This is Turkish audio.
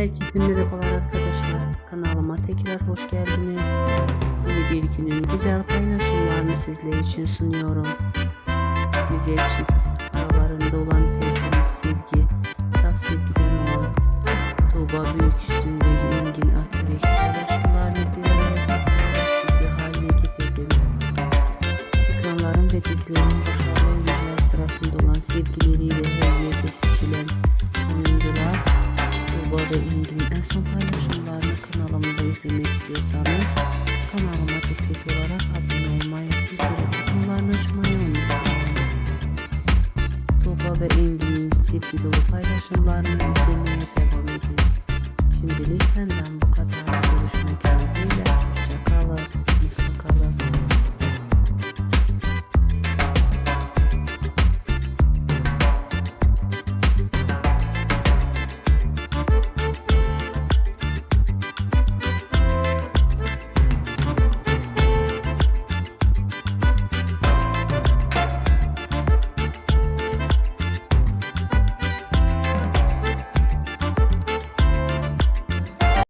Herkese merhabalar arkadaşlar. Kanalıma tekrar hoş geldiniz. Yeni bir günün güzel paylaşımlarını sizler için sunuyorum. Güzel çift, aralarında olan tertemiz sevgi, saf sevgiden olan Tuğba Büyüküstün ve Engin Akürek paylaşımlarını bir araya toplayarak video haline getirdim. Ekranların ve dizilerin başarılı oyuncular sırasında olan sevgileriyle her yerde seçilen oyuncular Tuğba ve Engin'in en son paylaşımlarını kanalımda izlemek istiyorsanız kanalıma destek olarak abone olmayı, bildirim butonlarını açmayı unutmayın. Tuğba ve Engin'in sevgi dolu paylaşımlarını izlemeye devam edin. Şimdilik benden bu kadar. Görüşmek üzere.